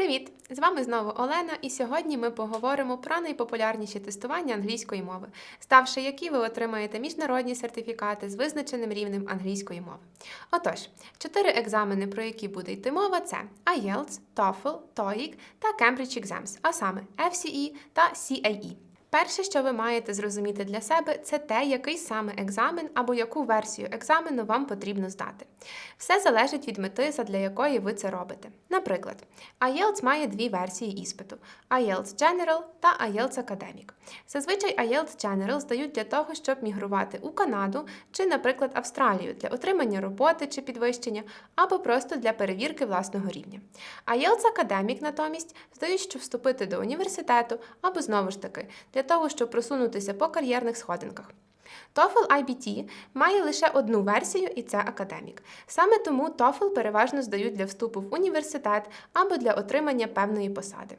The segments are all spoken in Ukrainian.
Привіт! З вами знову Олена, і сьогодні ми поговоримо про найпопулярніші тестування англійської мови, ставши які ви отримаєте міжнародні сертифікати з визначеним рівнем англійської мови. Отож, чотири екзамени, про які буде йти мова, це IELTS, TOEFL, TOEIC та Cambridge Exams, а саме FCE та CAE. Перше, що ви маєте зрозуміти для себе, це те, який саме екзамен або яку версію екзамену вам потрібно здати. Все залежить від мети, задля якої ви це робите. Наприклад, IELTS має дві версії іспиту: IELTS General та IELTS Academic. Зазвичай IELTS General здають для того, щоб мігрувати у Канаду чи, наприклад, Австралію для отримання роботи чи підвищення, або просто для перевірки власного рівня. IELTS Academic натомість здають, щоб вступити до університету або знову ж таки для того, щоб просунутися по кар'єрних сходинках. TOEFL IBT має лише одну версію, і це академік. Саме тому TOEFL переважно здають для вступу в університет або для отримання певної посади.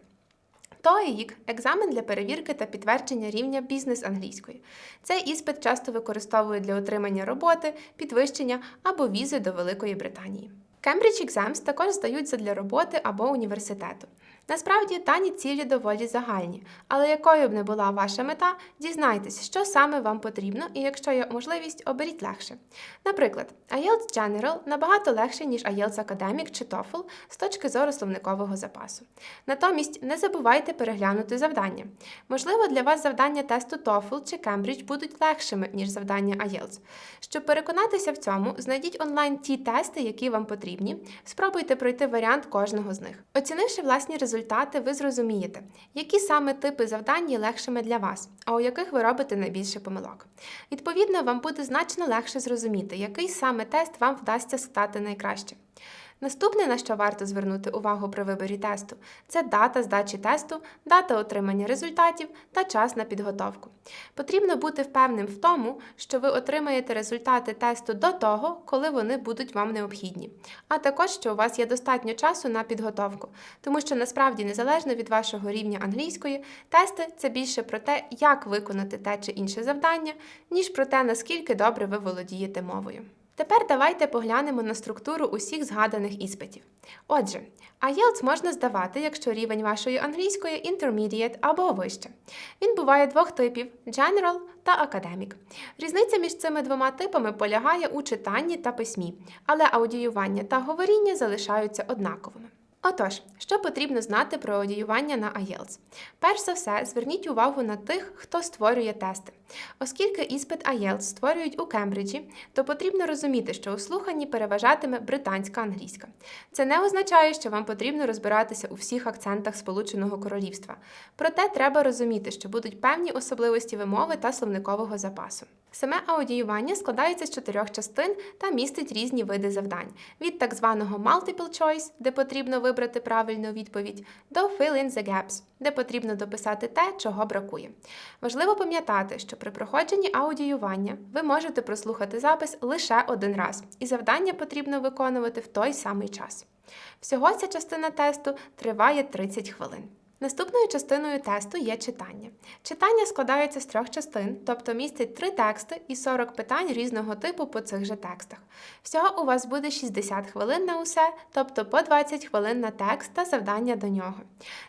TOEIC – екзамен для перевірки та підтвердження рівня бізнес англійської. Цей іспит часто використовують для отримання роботи, підвищення або візи до Великої Британії. Cambridge Exams також здають задля роботи або університету. Насправді дані цілі доволі загальні, але якою б не була ваша мета, дізнайтесь, що саме вам потрібно, і якщо є можливість, оберіть легше. Наприклад, IELTS General набагато легше, ніж IELTS Academic чи TOEFL з точки зору словникового запасу. Натомість не забувайте переглянути завдання. Можливо, для вас завдання тесту TOEFL чи Cambridge будуть легшими, ніж завдання IELTS. Щоб переконатися в цьому, знайдіть онлайн ті тести, які вам потрібні. Спробуйте пройти варіант кожного з них. Оцінивши власні результати, ви зрозумієте, які саме типи завдань є легшими для вас, а у яких ви робите найбільше помилок. Відповідно, вам буде значно легше зрозуміти, який саме тест вам вдасться стати найкраще. Наступне, на що варто звернути увагу при виборі тесту, це дата здачі тесту, дата отримання результатів та час на підготовку. Потрібно бути впевненим в тому, що ви отримаєте результати тесту до того, коли вони будуть вам необхідні, а також що у вас є достатньо часу на підготовку, тому що насправді незалежно від вашого рівня англійської, тести це більше про те, як виконати те чи інше завдання, ніж про те, наскільки добре ви володієте мовою. Тепер давайте поглянемо на структуру усіх згаданих іспитів. Отже, IELTS можна здавати, якщо рівень вашої англійської intermediate або вище. Він буває двох типів General та Academic. Різниця між цими двома типами полягає у читанні та письмі, але аудіювання та говоріння залишаються однаковими. Отож, що потрібно знати про аудіювання на IELTS? Перш за все, зверніть увагу на тих, хто створює тести. Оскільки іспит IELTS створюють у Кембриджі, то потрібно розуміти, що у слуханні переважатиме британська англійська. Це не означає, що вам потрібно розбиратися у всіх акцентах Сполученого Королівства. Проте треба розуміти, що будуть певні особливості вимови та словникового запасу. Саме аудіювання складається з чотирьох частин та містить різні види завдань: від так званого multiple choice, де потрібно вибрати правильну відповідь, до fill in the gaps, де потрібно дописати те, чого бракує. Важливо пам'ятати, що при проходженні аудіювання ви можете прослухати запис лише один раз, і завдання потрібно виконувати в той самий час. Всього ця частина тесту триває 30 хвилин. Наступною частиною тесту є читання. Читання складається з трьох частин, тобто містить три тексти і 40 питань різного типу по цих же текстах. Всього у вас буде 60 хвилин на усе, тобто по 20 хвилин на текст та завдання до нього.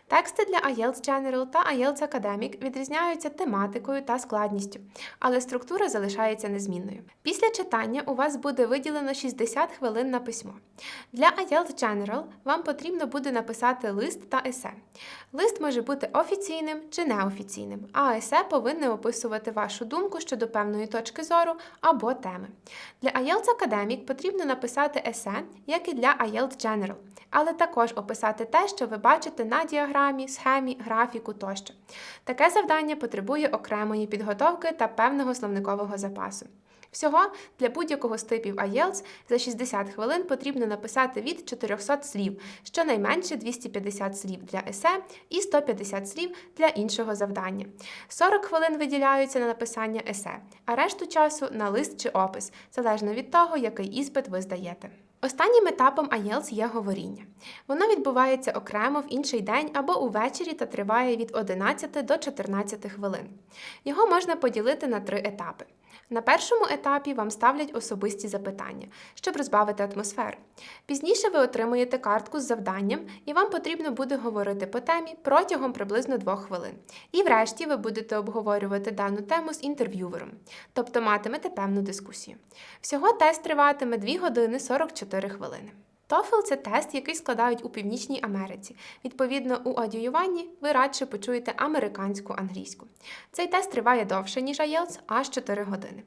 Тексти для IELTS General та IELTS Academic відрізняються тематикою та складністю, але структура залишається незмінною. Після читання у вас буде виділено 60 хвилин на письмо. Для IELTS General вам потрібно буде написати лист та есе. Лист може бути офіційним чи неофіційним, а есе повинне описувати вашу думку щодо певної точки зору або теми. Для IELTS Academic потрібно написати есе, як і для IELTS General, але також описати те, що ви бачите на діаграмі, схемі, графіку тощо. Таке завдання потребує окремої підготовки та певного словникового запасу. Всього для будь-якого з типів IELTS за 60 хвилин потрібно написати від 400 слів, щонайменше 250 слів для есе і 150 слів для іншого завдання. 40 хвилин виділяються на написання есе, а решту часу на лист чи опис, залежно від того, який іспит ви здаєте. Останнім етапом IELTS є говоріння. Воно відбувається окремо в інший день або увечері та триває від 11 до 14 хвилин. Його можна поділити на три етапи. На першому етапі вам ставлять особисті запитання, щоб розбавити атмосферу. Пізніше ви отримуєте картку з завданням, і вам потрібно буде говорити по темі протягом приблизно двох хвилин. І врешті ви будете обговорювати дану тему з інтерв'ювером, тобто матимете певну дискусію. Всього тест триватиме 2 години 44 хвилини. TOEFL – це тест, який складають у Північній Америці. Відповідно, у адююванні ви радше почуєте американську англійську. Цей тест триває довше, ніж IELTS, аж 4 години.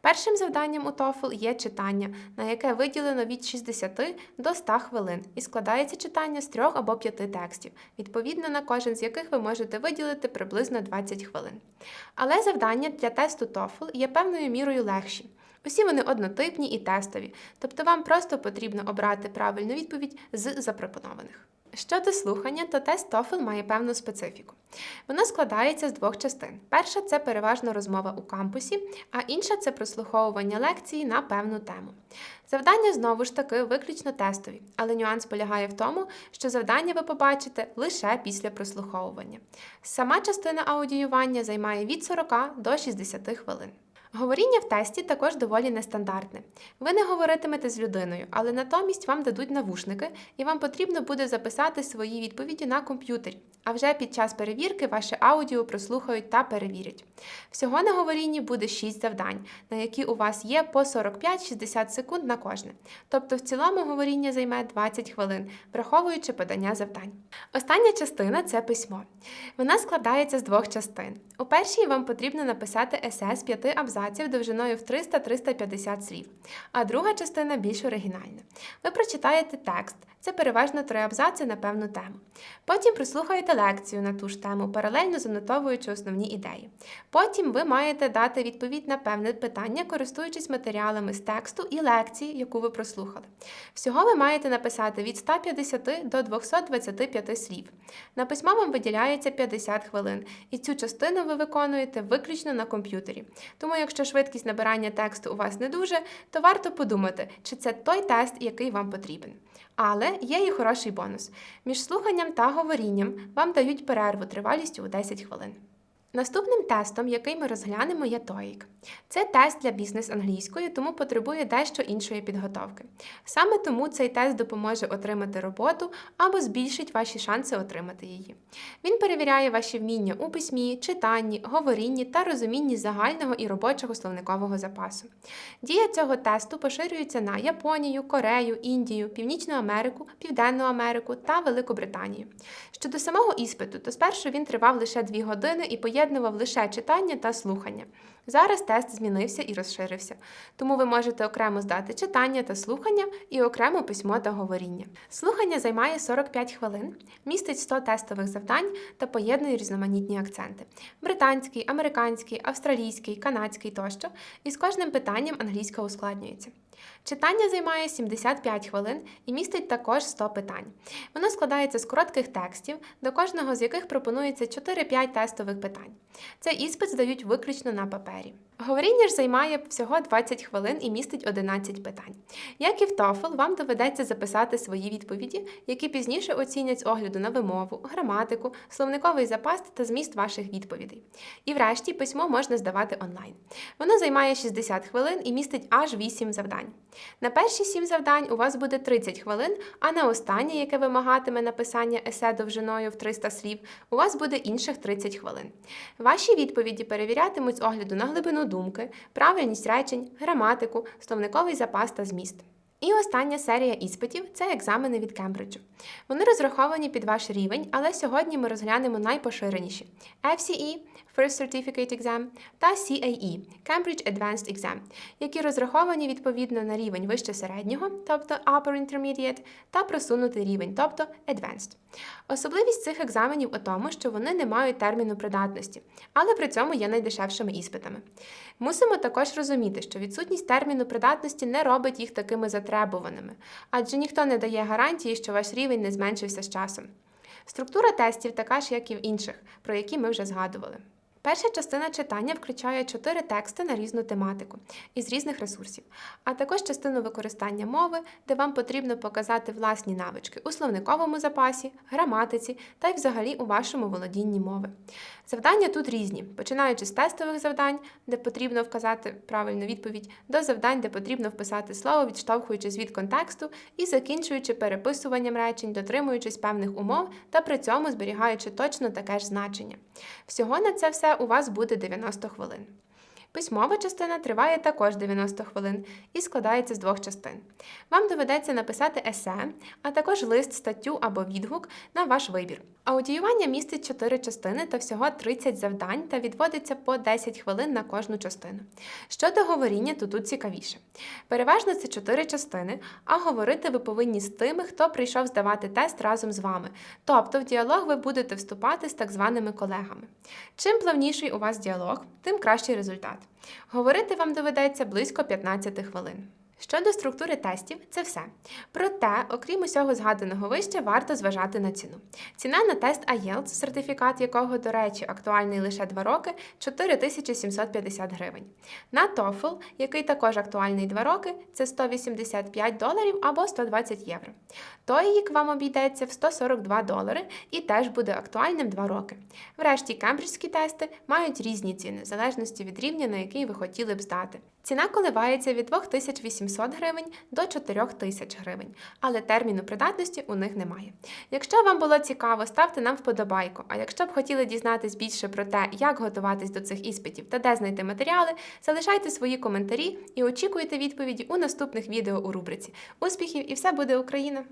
Першим завданням у TOEFL є читання, на яке виділено від 60 до 100 хвилин, і складається читання з 3 або 5 текстів, відповідно на кожен з яких ви можете виділити приблизно 20 хвилин. Але завдання для тесту TOEFL є певною мірою легші. Усі вони однотипні і тестові, тобто вам просто потрібно обрати правильну відповідь з запропонованих. Щодо слухання, то тест TOEFL має певну специфіку. Воно складається з двох частин. Перша це переважно розмова у кампусі, а інша це прослуховування лекції на певну тему. Завдання знову ж таки виключно тестові, але нюанс полягає в тому, що завдання ви побачите лише після прослуховування. Сама частина аудіювання займає від 40 до 60 хвилин. Говоріння в тесті також доволі нестандартне. Ви не говоритимете з людиною, але натомість вам дадуть навушники, і вам потрібно буде записати свої відповіді на комп'ютері. А вже під час перевірки ваше аудіо прослухають та перевірять. Всього на говорінні буде 6 завдань, на які у вас є по 45-60 секунд на кожне. Тобто в цілому говоріння займе 20 хвилин, враховуючи подання завдань. Остання частина це письмо. Вона складається з двох частин. У першій вам потрібно написати есе з 5 абзаців довжиною в 300-350 слів, а друга частина більш оригінальна. Ви прочитаєте текст, це переважно три абзаци на певну тему. Потім прослухаєте лекцію на ту ж тему, паралельно занотовуючи основні ідеї. Потім ви маєте дати відповідь на певне питання, користуючись матеріалами з тексту і лекції, яку ви прослухали. Всього ви маєте написати від 150 до 225 слів. На письмо вам виділяється 50 хвилин, і цю частину ви виконуєте виключно на комп'ютері. Тому, якщо швидкість набирання тексту у вас не дуже, то варто подумати, чи це той тест, який вам потрібен. Але є і хороший бонус. Між слуханням та говорінням вам дають перерву тривалістю у 10 хвилин. Наступним тестом, який ми розглянемо, є TOEIC. Це тест для бізнес англійської, тому потребує дещо іншої підготовки. Саме тому цей тест допоможе отримати роботу або збільшить ваші шанси отримати її. Він перевіряє ваші вміння у письмі, читанні, говорінні та розумінні загального і робочого словникового запасу. Дія цього тесту поширюється на Японію, Корею, Індію, Північну Америку, Південну Америку та Великобританію. Щодо самого іспиту, то спершу він тривав лише 2 години і поєднував лише читання та слухання. Зараз тест змінився і розширився, тому ви можете окремо здати читання та слухання і окремо письмо та говоріння. Слухання займає 45 хвилин, містить 100 тестових завдань та поєднує різноманітні акценти: британський, американський, австралійський, канадський тощо, і з кожним питанням англійська ускладнюється. Читання займає 75 хвилин і містить також 100 питань. Воно складається з коротких текстів, до кожного з яких пропонується 4-5 тестових питань. Цей іспит здають виключно на папері. pare. Говоріння ж займає всього 20 хвилин і містить 11 питань. Як і в TOEFL, вам доведеться записати свої відповіді, які пізніше оцінять з огляду на вимову, граматику, словниковий запас та зміст ваших відповідей. І врешті письмо можна здавати онлайн. Воно займає 60 хвилин і містить аж 8 завдань. На перші 7 завдань у вас буде 30 хвилин, а на останнє, яке вимагатиме написання есе довжиною в 300 слів, у вас буде інших 30 хвилин. Ваші відповіді перевірятимуть з огляду на глибину думки, правильність речень, граматику, словниковий запас та зміст. І остання серія іспитів це екзамени від Кембриджу. Вони розраховані під ваш рівень, але сьогодні ми розглянемо найпоширеніші: FCE First Certificate Exam та CAE Cambridge Advanced Exam, які розраховані відповідно на рівень вище середнього, тобто Upper Intermediate, та просунутий рівень, тобто Advanced. Особливість цих екзаменів у тому, що вони не мають терміну придатності, але при цьому є найдешевшими іспитами. Мусимо також розуміти, що відсутність терміну придатності не робить їх такими затребуваними, адже ніхто не дає гарантії, що ваш рівень не зменшився з часом. Структура тестів така ж, як і в інших, про які ми вже згадували. Перша частина читання включає чотири тексти на різну тематику із різних ресурсів, а також частину використання мови, де вам потрібно показати власні навички у словниковому запасі, граматиці та й взагалі у вашому володінні мови. Завдання тут різні, починаючи з тестових завдань, де потрібно вказати правильну відповідь, до завдань, де потрібно вписати слово, відштовхуючись від контексту, і закінчуючи переписуванням речень, дотримуючись певних умов та при цьому зберігаючи точно таке ж значення. Всього на це все у вас буде 90 хвилин. Письмова частина триває також 90 хвилин і складається з двох частин. Вам доведеться написати есе, а також лист, статтю або відгук на ваш вибір. Аудіювання містить 4 частини та всього 30 завдань та відводиться по 10 хвилин на кожну частину. Щодо говоріння, то тут цікавіше. Переважно це 4 частини, а говорити ви повинні з тими, хто прийшов здавати тест разом з вами. Тобто в діалог ви будете вступати з так званими колегами. Чим плавніший у вас діалог, тим кращий результат. Говорити вам доведеться близько 15 хвилин. Щодо структури тестів, це все. Проте, окрім усього згаданого вище, варто зважати на ціну. Ціна на тест IELTS, сертифікат якого, до речі, актуальний лише 2 роки, 4750 гривень. На TOEFL, який також актуальний 2 роки, це 185 доларів або 120 євро. TOEIC вам обійдеться в 142 долари і теж буде актуальним 2 роки. Врешті, кембриджські тести мають різні ціни, в залежності від рівня, на який ви хотіли б здати. Ціна коливається від 2800 гривень до 4000 гривень, але терміну придатності у них немає. Якщо вам було цікаво, ставте нам вподобайку. А якщо б хотіли дізнатись більше про те, як готуватись до цих іспитів та де знайти матеріали, залишайте свої коментарі і очікуйте відповіді у наступних відео у рубриці. Успіхів і все буде Україна!